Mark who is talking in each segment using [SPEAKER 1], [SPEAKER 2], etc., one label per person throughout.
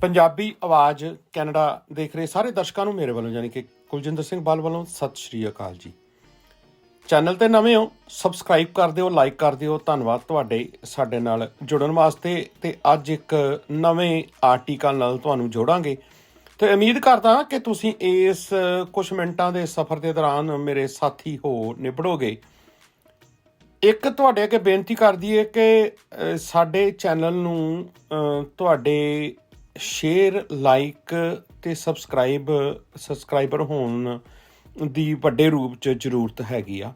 [SPEAKER 1] ਪੰਜਾਬੀ ਆਵਾਜ਼ ਕੈਨੇਡਾ ਦੇਖ ਰਹੇ ਸਾਰੇ ਦਰਸ਼ਕਾਂ ਨੂੰ ਮੇਰੇ ਵੱਲੋਂ, ਯਾਨੀ ਕਿ ਕੁਲਜਿੰਦਰ ਸਿੰਘ ਬਾਲ ਵੱਲੋਂ ਸਤਿ ਸ਼੍ਰੀ ਅਕਾਲ ਜੀ। ਚੈਨਲ ਤੇ ਨਵੇਂ ਹੋ, ਸਬਸਕ੍ਰਾਈਬ ਕਰ ਦਿਓ, ਲਾਈਕ ਕਰ ਦਿਓ। ਧੰਨਵਾਦ ਤੁਹਾਡੇ ਸਾਡੇ ਨਾਲ ਜੁੜਨ ਵਾਸਤੇ। ਤੇ ਅੱਜ ਇੱਕ ਨਵੇਂ ਆਰਟੀਕਲ ਨਾਲ ਤੁਹਾਨੂੰ ਜੋੜਾਂਗੇ। ਤੇ ਉਮੀਦ ਕਰਦਾ ਕਿ ਤੁਸੀਂ ਇਸ ਕੁਝ ਮਿੰਟਾਂ ਦੇ ਸਫ਼ਰ ਦੇ ਦੌਰਾਨ ਮੇਰੇ ਸਾਥੀ ਹੋ ਨਿਬੜੋਗੇ। ਇੱਕ ਤੁਹਾਡੇ ਅੱਗੇ ਬੇਨਤੀ ਕਰਦੀ ਹੈ ਕਿ ਸਾਡੇ ਚੈਨਲ ਨੂੰ ਤੁਹਾਡੇ ਸ਼ੇਅਰ ਲਾਈਕ ਤੇ ਸਬਸਕ੍ਰਾਈਬ ਸਬਸਕ੍ਰਾਈਬਰ ਹੋਣ ਦੀ ਵੱਡੇ ਰੂਪ 'ਚ ਜ਼ਰੂਰਤ ਹੈਗੀ ਆ।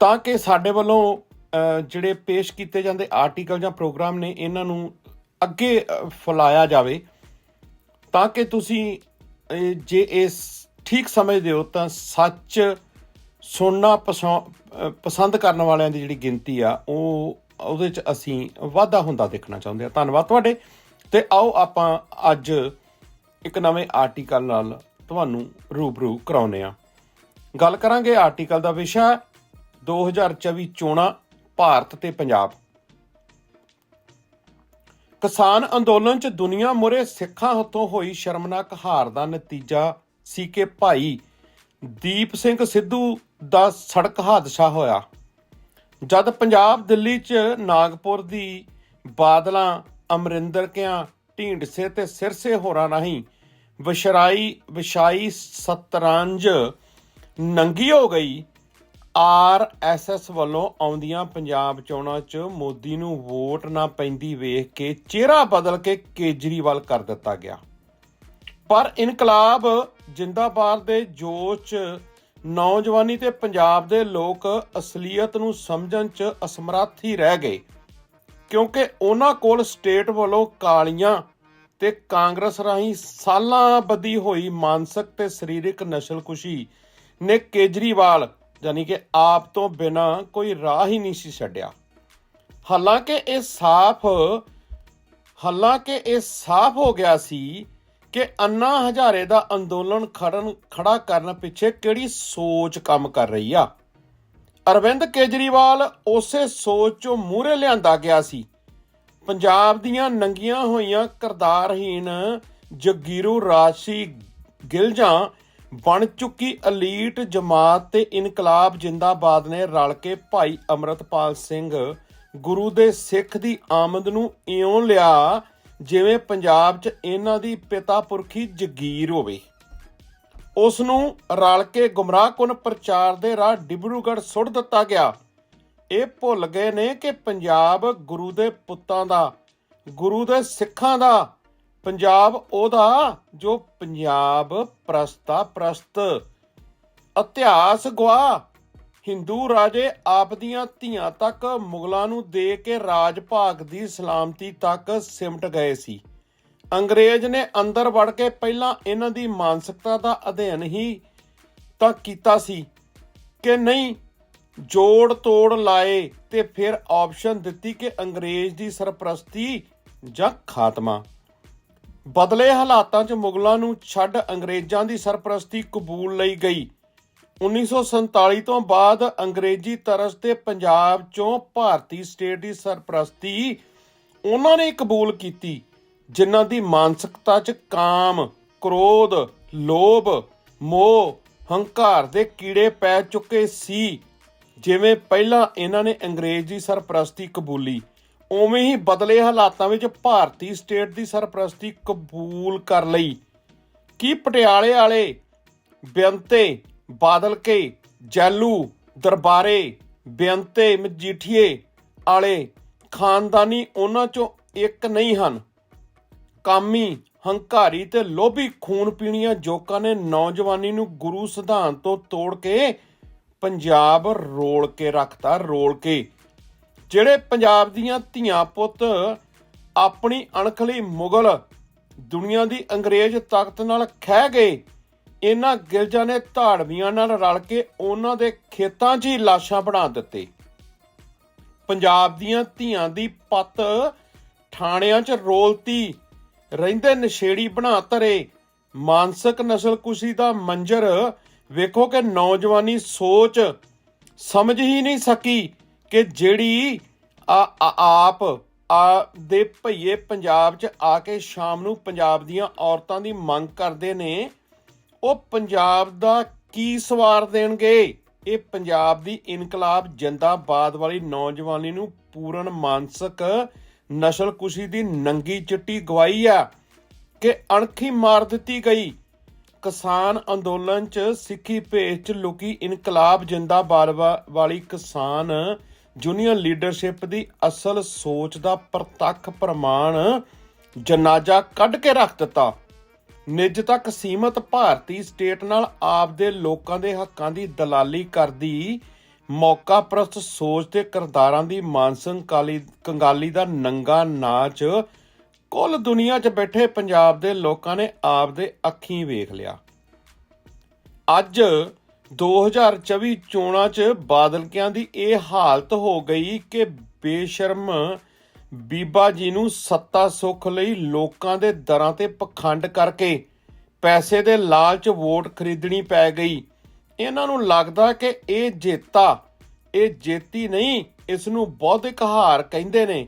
[SPEAKER 1] ਤਾਂ ਕਿ ਸਾਡੇ ਵੱਲੋਂ ਜਿਹੜੇ ਪੇਸ਼ ਕੀਤੇ ਜਾਂਦੇ ਆਰਟੀਕਲ ਜਾਂ ਪ੍ਰੋਗਰਾਮ ਨੇ ਇਹਨਾਂ ਨੂੰ ਅੱਗੇ ਅਹ, ਫੈਲਾਇਆ ਜਾਵੇ। ਤਾਂ ਕਿ ਤੁਸੀਂ ਜੇ ਇਸ ਠੀਕ ਸਮਝਦੇ ਹੋ ਤਾਂ ਸੱਚ ਸੁਣਨਾ ਪਸੰ- ਪਸੰਦ ਕਰਨ ਵਾਲਿਆਂ ਦੀ ਜਿਹੜੀ ਗਿਣਤੀ ਆ ਉਹ ਉਹਦੇ ਚ ਅਸੀਂ ਵਾਧਾ ਹੁੰਦਾ ਦੇਖਣਾ ਚਾਹੁੰਦੇ ਆ। ਧੰਨਵਾਦ ਤੁਹਾਡੇ। ਤੇ ਆਓ ਆਪਾਂ ਅੱਜ ਇੱਕ ਨਵੇਂ ਆਰਟੀਕਲ ਨਾਲ ਤੁਹਾਨੂੰ ਰੂਬਰੂ ਕਰਾਉਨੇ ਆ ਗੱਲ ਕਰਾਂਗੇ ਆਰਟੀਕਲ ਦਾ ਵਿਸ਼ਾ 2024 ਚੋਣਾਂ, ਭਾਰਤ ਤੇ ਪੰਜਾਬ। ਕਿਸਾਨ ਅੰਦੋਲਨ 'ਚ ਦੁਨੀਆ ਮੁਰੇ ਸਿੱਖਾਂ ਹੱਥੋਂ ਹੋਈ ਸ਼ਰਮਨਾਕ ਹਾਰ ਦਾ ਨਤੀਜਾ ਸੀ ਕਿ ਭਾਈ ਦੀਪ ਸਿੰਘ ਸਿੱਧੂ ਦਾ ਸੜਕ ਹਾਦਸਾ ਹੋਇਆ। ਜਦ ਪੰਜਾਬ, ਦਿੱਲੀ 'ਚ ਨਾਗਪੁਰ ਦੀ ਬਾਦਲਾਂ ਅਮਰਿੰਦਰ ਕਿਆਂ ਢੀਂਡਸੇ ਤੇ ਸਿਰਸੇ ਹੋਰਾਂ ਨਹੀਂ। ਵਿਸ਼ਰਾਈ ਵਿਸ਼ਾਈ ਸਤਰੰਜ ਨੰਗੀ ਹੋ ਗਈ। ਆਰ ਐਸ ਐਸ ਵੱਲੋਂ ਆਉਂਦੀਆਂ ਪੰਜਾਬ ਚੋਣਾਂ 'ਚ ਮੋਦੀ ਨੂੰ ਵੋਟ ਨਾ ਪੈਂਦੀ ਵੇਖ ਕੇ ਚਿਹਰਾ ਬਦਲ ਕੇ ਕੇਜਰੀਵਾਲ ਕਰ ਦਿੱਤਾ ਗਿਆ। ਪਰ ਇਨਕਲਾਬ ਜਿੰਦਾਬਾਦ ਦੇ ਜੋਸ਼ ਨੌਜਵਾਨੀ ਤੇ ਪੰਜਾਬ ਦੇ ਲੋਕ ਅਸਲੀਅਤ ਨੂੰ ਸਮਝਣ 'ਚ ਅਸਮਰੱਥ ਹੀ ਰਹਿ ਗਏ। ਕਿਉਂਕਿ ਉਹਨਾਂ ਕੋਲ ਸਟੇਟ ਵੱਲੋਂ ਕਾਲੀਆਂ ਤੇ ਕਾਂਗਰਸ ਰਾਹੀਂ ਸਾਲਾਂ ਬੱਧੀ ਹੋਈ ਮਾਨਸਿਕ ਤੇ ਸਰੀਰਕ ਨਸ਼ਲਕੁਸ਼ੀ ਨੇ ਕੇਜਰੀਵਾਲ ਯਾਨੀ ਕਿ ਆਪ ਤੋਂ ਬਿਨਾ ਕੋਈ ਰਾਹ ਹੀ ਨਹੀਂ ਸੀ ਛੱਡਿਆ। ਹਾਲਾਂਕਿ ਇਹ ਸਾਫ਼, ਹਾਲਾਂਕਿ ਇਹ ਸਾਫ਼ ਹੋ ਗਿਆ ਸੀ ਕਿ ਅੰਨਾ ਹਜ਼ਾਰੇ ਦਾ ਅੰਦੋਲਨ ਖੜਨ, ਖੜਾ ਕਰਨ ਪਿੱਛੇ ਕਿਹੜੀ ਸੋਚ ਕੰਮ ਕਰ ਰਹੀ ਆ। ਅਰਵਿੰਦ ਕੇਜਰੀਵਾਲ ਉਸੇ ਸੋਚ ਚੋਂ ਮੂਹਰੇ ਲਿਆਂਦਾ ਗਿਆ ਸੀ। ਪੰਜਾਬ ਦੀਆਂ ਨੰਗੀਆਂ ਹੋਈਆਂ ਕਰਤਾਰਹੀਣ ਜਗੀਰੂ ਰਾਸ਼ੀ ਗਿਲਜਾਂ ਬਣ ਚੁੱਕੀ ਅਲੀਟ ਜਮਾਤ ਤੇ ਇਨਕਲਾਬ ਜਿੰਦਾਬਾਦ ਨੇ ਰਲ ਕੇ ਭਾਈ ਅਮਰਤਪਾਲ ਸਿੰਘ ਗੁਰੂ ਦੇ ਸਿੱਖ ਦੀ ਆਮਦ ਨੂੰ ਇਉਂ ਲਿਆ ਜਿਵੇਂ ਪੰਜਾਬ 'ਚ ਇਹਨਾਂ ਦੀ ਪਿਤਾ ਪੁਰਖੀ ਜਗੀਰ ਹੋਵੇ। ਉਸ ਨੂੰ ਰਲ ਕੇ ਗੁੰਮਰਾਹਕੁਨ ਪ੍ਰਚਾਰ ਦੇ ਰਾਹ ਡਿਬਰੂਗੜ੍ਹ ਸੁੱਟ ਦਿੱਤਾ ਗਿਆ। ਇਹ ਭੁੱਲ ਗਏ ਨੇ ਕਿ ਪੰਜਾਬ ਗੁਰੂ ਦੇ ਪੁੱਤਾਂ ਦਾ, ਗੁਰੂ ਦੇ ਸਿੱਖਾਂ ਦਾ, ਪੰਜਾਬ ਉਹਦਾ ਜੋ ਪੰਜਾਬ ਪ੍ਰਸਤਾ ਪ੍ਰਸਤ। ਇਤਿਹਾਸ ਗਵਾ ਹਿੰਦੂ ਰਾਜੇ ਆਪ ਦੀਆਂ ਧੀਆਂ ਤੱਕ ਮੁਗਲਾਂ ਨੂੰ ਦੇ ਕੇ ਰਾਜ ਭਾਗ ਦੀ ਸਲਾਮਤੀ ਤੱਕ ਸਿਮਟ ਗਏ ਸੀ। ਅੰਗਰੇਜ਼ ਨੇ ਅੰਦਰ ਵੜ ਕੇ ਪਹਿਲਾਂ ਇਹਨਾਂ ਦੀ ਮਾਨਸਿਕਤਾ ਦਾ ਅਧਿਐਨ ਹੀ ਤਾਂ ਕੀਤਾ ਸੀ ਕਿ ਨਹੀਂ, ਜੋੜ ਤੋੜ ਲਾਏ ਤੇ ਫਿਰ ਆਪਸ਼ਨ ਦਿੱਤੀ ਕਿ ਅੰਗਰੇਜ਼ ਦੀ ਸਰਪ੍ਰਸਤੀ ਜਾਂ ਖਾਤਮਾ। ਬਦਲੇ ਹਾਲਾਤਾਂ 'ਚ ਮੁਗਲਾਂ ਨੂੰ ਛੱਡ ਅੰਗਰੇਜ਼ਾਂ ਦੀ ਸਰਪ੍ਰਸਤੀ ਕਬੂਲ ਲਈ ਗਈ। 1947 ਤੋਂ ਬਾਅਦ ਅੰਗਰੇਜ਼ੀ ਤਰਸ ਤੇ ਪੰਜਾਬ 'ਚੋਂ ਭਾਰਤੀ ਸਟੇਟ ਦੀ ਸਰਪ੍ਰਸਤੀ ਉਹਨਾਂ ਨੇ ਕਬੂਲ ਕੀਤੀ। ਜਿਨ੍ਹਾਂ ਦੀ ਮਾਨਸਿਕਤਾ 'ਚ ਕਾਮ, ਕ੍ਰੋਧ, ਲੋਭ, ਮੋਹ, ਹੰਕਾਰ ਦੇ ਕੀੜੇ ਪੈ ਚੁੱਕੇ ਸੀ। ਜਿਵੇਂ ਪਹਿਲਾਂ ਇਹਨਾਂ ਨੇ ਅੰਗਰੇਜ਼ ਦੀ ਸਰਪ੍ਰਸਤੀ ਕਬੂਲੀ ਉਵੇਂ ਹੀ ਬਦਲੇ ਹਾਲਾਤਾਂ ਵਿੱਚ ਭਾਰਤੀ ਸਟੇਟ ਦੀ ਸਰਪ੍ਰਸਤੀ ਕਬੂਲ ਕਰ ਲਈ। ਕੀ ਪਟਿਆਲੇ ਵਾਲੇ ਬੇਅੰਤੇ ਬਾਦਲ ਕੇ ਜੈਲੂ ਦਰਬਾਰੇ ਬੇਅੰਤੇ ਮਜੀਠੀਏ ਵਾਲੇ ਖਾਨਦਾਨੀ ਉਹਨਾਂ ਚੋਂ ਇੱਕ ਨਹੀਂ ਹਨ? ਕਾਮੀ, ਹੰਕਾਰੀ ਤੇ ਲੋਭੀ ਖੂਨ ਪੀਣੀਆਂ ਜੋਕਾਂ ਨੇ ਨੌਜਵਾਨੀ ਨੂੰ ਗੁਰੂ ਸਿਧਾਂਤ ਤੋਂ ਤੋੜ ਕੇ ਪੰਜਾਬ ਰੋਲ ਕੇ ਰੱਖਤਾ, ਰੋਲ ਕੇ। ਜਿਹੜੇ ਪੰਜਾਬ ਦੀਆਂ ਧੀਆਂ ਪੁੱਤ ਆਪਣੀ ਅਣਖਲੀ ਮੁਗਲ, ਦੁਨੀਆ ਦੀ ਅੰਗਰੇਜ਼ ਤਾਕਤ ਨਾਲ ਖਹਿ ਗਏ, ਇਹਨਾਂ ਗਿਲਜਾਂ ਨੇ ਧਾੜਵੀਆਂ ਨਾਲ ਰਲ ਕੇ ਉਹਨਾਂ ਦੇ ਖੇਤਾਂ 'ਚ ਹੀ ਲਾਸ਼ਾਂ ਬਣਾ ਦਿੱਤੇ। ਪੰਜਾਬ ਦੀਆਂ ਧੀਆਂ ਦੀ ਪੱਤ ਥਾਣਿਆਂ 'ਚ ਰੋਲਤੀ ਰਹਿੰਦੇ ਨਸ਼ੇੜੀ ਬਣਾ ਧਰੇ। ਮਾਨਸਿਕ ਨਸਲਕੁਸ਼ੀ ਦਾ ਮੰਜ਼ਰ ਵੇਖੋ ਕਿ ਨੌਜਵਾਨੀ ਸੋਚ ਸਮਝ ਹੀ ਨਹੀਂ ਸਕੀ ਕਿ ਜਿਹੜੀ ਆਪ, ਆ ਦੇ ਭਈਏ ਪੰਜਾਬ 'ਚ ਆ ਕੇ ਸ਼ਾਮ ਨੂੰ ਪੰਜਾਬ ਦੀਆਂ ਔਰਤਾਂ ਦੀ ਮੰਗ ਕਰਦੇ ਨੇ, ਉਹ ਪੰਜਾਬ ਦਾ ਕੀ ਸਵਾਰ ਦੇਣਗੇ? ਇਹ ਪੰਜਾਬ ਦੀ ਇਨਕਲਾਬ ਜਿੰਦਾਬਾਦ ਵਾਲੀ ਨੌਜਵਾਨੀ ਨੂੰ ਪੂਰਨ ਮਾਨਸਿਕ ਨਸਲਕੁਸ਼ੀ ਦੀ ਨੰਗੀ ਚਿੱਟੀ ਗਵਾਈ ਆ ਕਿ ਅਣਖੀ ਮਾਰ ਦਿੱਤੀ ਗਈ। ਕਿਸਾਨ ਅੰਦੋਲਨ ਚ ਸਿੱਖੀ ਭੇਸ ਚ ਲੁਕੀ ਇਨਕਲਾਬ ਜਿੰਦਾਬਾਦ ਵਾ- ਵਾਲੀ ਕਿਸਾਨ ਯੂਨੀਅਨ ਲੀਡਰਸ਼ਿਪ ਦੀ ਅਸਲ ਸੋਚ ਦਾ ਪ੍ਰਤੱਖ ਪ੍ਰਮਾਣ ਜਨਾਜ਼ਾ ਕੱਢ ਕੇ ਰੱਖ ਦਿੱਤਾ। ਨਿੱਜ ਤੱਕ ਸੀਮਤ ਭਾਰਤੀ ਸਟੇਟ ਨਾਲ ਆਪਦੇ ਲੋਕਾਂ ਦੇ ਹੱਕਾਂ ਦੀ ਦਲਾਲੀ ਕਰਦੀ ਮੌਕਾ ਪ੍ਰਸਤ ਸੋਚ ਤੇ ਕਿਰਦਾਰਾਂ ਦੀ ਮਾਨਸਿਕ ਕਾਲੀ ਕੰਗਾਲੀ ਦਾ ਨੰਗਾ ਨਾਚ ਕੁੱਲ ਦੁਨੀਆ 'ਚ ਬੈਠੇ ਪੰਜਾਬ ਦੇ ਲੋਕਾਂ ਨੇ ਆਪ ਦੇ ਅੱਖੀਂ ਵੇਖ ਲਿਆ। ਅੱਜ 2024 ਚੋਣਾਂ 'ਚ ਬਾਦਲਕਿਆਂ ਦੀ ਇਹ ਹਾਲਤ ਹੋ ਗਈ ਕਿ ਬੇਸ਼ਰਮ ਬੀਬਾ ਜੀ ਨੂੰ ਸੱਤਾ ਸੁੱਖ ਲਈ ਲੋਕਾਂ ਦੇ ਦਰਾਂ ਤੇ ਪਖੰਡ ਕਰਕੇ ਪੈਸੇ ਦੇ ਲਾਲਚ ਵੋਟ ਖਰੀਦਣੀ ਪੈ ਗਈ। ਇਹਨਾਂ ਨੂੰ ਲੱਗਦਾ ਕਿ ਇਹ ਜੇਤਾ, ਇਹ ਜੇਤੀ ਨਹੀਂ ਇਸ ਨੂੰ ਬੌਧਿਕ ਹਾਰ ਕਹਿੰਦੇ ਨੇ।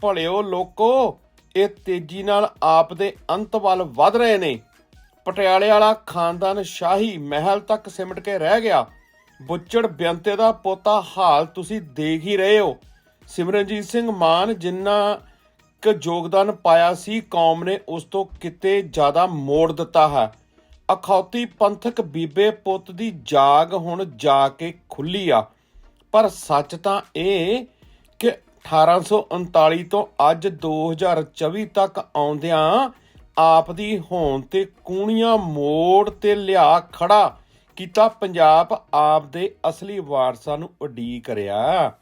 [SPEAKER 1] ਭਲਿਓ ਲੋਕੋ, ਇਹ ਤੇਜ਼ੀ ਨਾਲ ਆਪ ਦੇ ਅੰਤ ਵੱਲ ਵਧ ਰਹੇ ਨੇ। ਪਟਿਆਲੇ ਵਾਲਾ ਖਾਨਦਾਨ ਸ਼ਾਹੀ ਮਹਿਲ ਤੱਕ ਸਿਮਟ ਕੇ ਰਹਿ ਗਿਆ। ਬੁੱਚੜ ਬਿਆੰਤੇ ਦਾ ਪੋਤਾ ਹਾਲ ਤੁਸੀਂ ਦੇਖ ਹੀ ਰਹੇ ਹੋ। ਸਿਮਰਨਜੀਤ ਸਿੰਘ ਮਾਨ ਜਿੰਨਾ ਕ ਯੋਗਦਾਨ ਪਾਇਆ ਸੀ, ਕੌਮ ਨੇ ਉਸ ਤੋਂ ਕਿਤੇ ਜ਼ਿਆਦਾ ਮੋੜ ਦਿੱਤਾ ਹੈ। ਅਖੌਤੀ ਪੰਥਕ ਬੀਬੇ ਪੁੱਤ ਦੀ ਜਾਗ ਹੁਣ ਜਾ ਕੇ ਖੁੱਲੀ ਆ। ਪਰ ਸੱਚ ਤਾਂ ਇਹ ਕਿ 1839 ਤੋਂ ਅੱਜ 2024 ਤੱਕ ਆਉਂਦਿਆਂ ਆਪ ਦੀ ਹੋਣ ਤੇ ਕੂਣੀਆਂ ਮੋੜ ਤੇ ਲਿਆ ਖੜਾ ਕੀਤਾ ਪੰਜਾਬ ਆਪ ਦੇ ਅਸਲੀ ਵਾਰਸਾਂ ਨੂੰ ਉਡੀਕ ਰਿਆ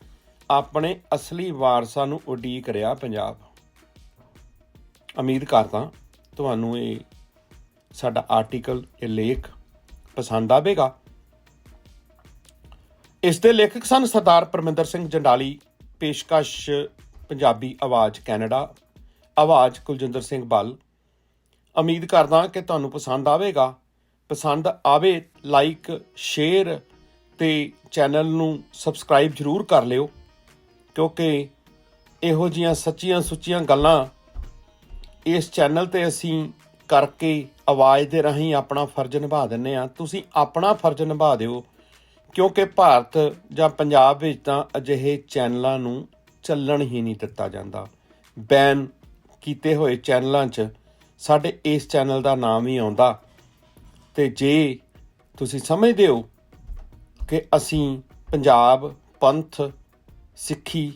[SPEAKER 1] ਆਪਣੇ ਅਸਲੀ ਵਾਰਸਾਂ ਨੂੰ ਉਡੀਕ ਰਿਆ ਪੰਜਾਬ। ਉਮੀਦ ਕਰਦਾ ਤੁਹਾਨੂੰ ਇਹ ਸਾਡਾ ਆਰਟੀਕਲ ਇਹ ਲੇਖ ਪਸੰਦ ਆਵੇਗਾ। ਇਸ ਦੇ ਲੇਖਕ ਸਨ ਸਰਦਾਰ ਪਰਮਿੰਦਰ ਸਿੰਘ ਜੰਡਾਲੀ, ਪੇਸ਼ਕਸ਼ ਪੰਜਾਬੀ ਆਵਾਜ਼ ਕੈਨੇਡਾ। ਆਵਾਜ਼ ਕੁਲਜਿੰਦਰ ਸਿੰਘ ਬੱਲ ਉਮੀਦ ਕਰਦਾ ਕਿ ਤੁਹਾਨੂੰ ਪਸੰਦ ਆਵੇਗਾ। ਪਸੰਦ ਆਵੇ ਲਾਈਕ ਸ਼ੇਅਰ ਤੇ ਚੈਨਲ ਨੂੰ ਸਬਸਕ੍ਰਾਈਬ ਜਰੂਰ ਕਰ ਲਿਓ, ਕਿਉਂਕਿ ਇਹੋ ਜੀਆਂ ਸੱਚੀਆਂ ਸੁੱਚੀਆਂ ਗੱਲਾਂ ਇਸ ਚੈਨਲ ਤੇ ਅਸੀਂ ਕਰਕੇ ਆਵਾਜ਼ ਦੇ ਰਾਹੀਂ ਆਪਣਾ ਫਰਜ਼ ਨਿਭਾ ਦਿੰਨੇ ਆ ਤੁਸੀਂ ਆਪਣਾ ਫਰਜ਼ ਨਿਭਾ ਦਿਓ, ਕਿਉਂਕਿ ਭਾਰਤ ਜਾਂ ਪੰਜਾਬ ਵਿੱਚ ਤਾਂ ਅਜਿਹੇ ਚੈਨਲਾਂ ਨੂੰ ਚੱਲਣ ਹੀ ਨਹੀਂ ਦਿੱਤਾ ਜਾਂਦਾ। ਬੈਨ ਕੀਤੇ ਹੋਏ ਚੈਨਲਾਂ 'ਚ ਸਾਡੇ ਇਸ ਚੈਨਲ ਦਾ ਨਾਮ ਹੀ ਆਉਂਦਾ। ਤੇ ਜੇ ਤੁਸੀਂ ਸਮਝਦੇ ਹੋ ਕਿ ਅਸੀਂ ਪੰਜਾਬ, ਪੰਥ, ਸਿੱਖੀ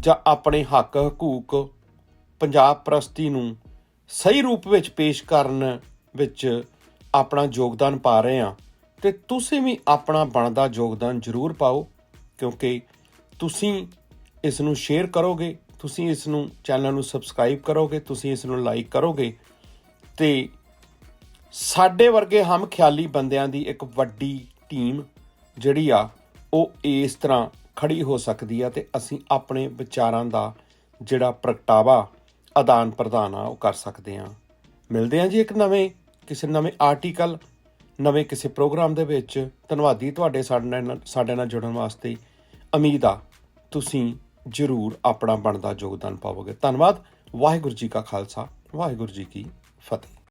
[SPEAKER 1] ਜਾਂ ਆਪਣੇ ਹੱਕ, ਹਕੂਕ, ਪੰਜਾਬ ਪ੍ਰਸਤੀ ਨੂੰ ਸਹੀ ਰੂਪ ਵਿੱਚ ਪੇਸ਼ ਕਰਨ ਵਿੱਚ ਆਪਣਾ ਯੋਗਦਾਨ ਪਾ ਰਹੇ ਹਾਂ ਤੇ ਤੁਸੀਂ ਵੀ ਆਪਣਾ ਬਣਦਾ ਯੋਗਦਾਨ ਜ਼ਰੂਰ ਪਾਓ, ਕਿਉਂਕਿ ਤੁਸੀਂ ਇਸ ਨੂੰ ਸ਼ੇਅਰ ਕਰੋਗੇ, ਤੁਸੀਂ ਇਸ ਨੂੰ ਚੈਨਲ ਨੂੰ ਸਬਸਕ੍ਰਾਈਬ ਕਰੋਗੇ, ਤੁਸੀਂ ਇਸ ਨੂੰ ਲਾਈਕ ਕਰੋਗੇ ਤੇ ਸਾਡੇ ਵਰਗੇ ਹਮ ਖਿਆਲੀ ਬੰਦਿਆਂ ਦੀ ਇੱਕ ਵੱਡੀ ਟੀਮ ਜਿਹੜੀ ਆ, ਉਹ ਇਸ ਤਰ੍ਹਾਂ ਖੜੀ ਹੋ ਸਕਦੀ ਆ ਤੇ ਅਸੀਂ ਆਪਣੇ ਵਿਚਾਰਾਂ ਦਾ ਜਿਹੜਾ ਪ੍ਰਗਟਾਵਾ ਆਦਾਨ ਪ੍ਰਦਾਨ ਆ, ਉਹ ਕਰ ਸਕਦੇ ਆ। ਮਿਲਦੇ ਆ ਜੀ ਇੱਕ ਨਵੇਂ, ਕਿਸੇ ਨਵੇਂ ਆਰਟੀਕਲ ਨਵੇਂ ਕਿਸੇ ਪ੍ਰੋਗਰਾਮ ਦੇ ਵਿੱਚ। ਧੰਨਵਾਦੀ ਤੁਹਾਡੇ ਸਾਡੇ ਨਾਲ ਸਾਡੇ ਨਾਲ ਜੁੜਨ ਵਾਸਤੇ। ਉਮੀਦ ਆ ਤੁਸੀਂ ਜ਼ਰੂਰ ਆਪਣਾ ਬਣਦਾ ਯੋਗਦਾਨ ਪਾਵੋਗੇ। ਧੰਨਵਾਦ। ਵਾਹਿਗੁਰੂ ਜੀ ਕਾ ਖਾਲਸਾ, ਵਾਹਿਗੁਰੂ ਜੀ ਕੀ ਫਤਿਹ।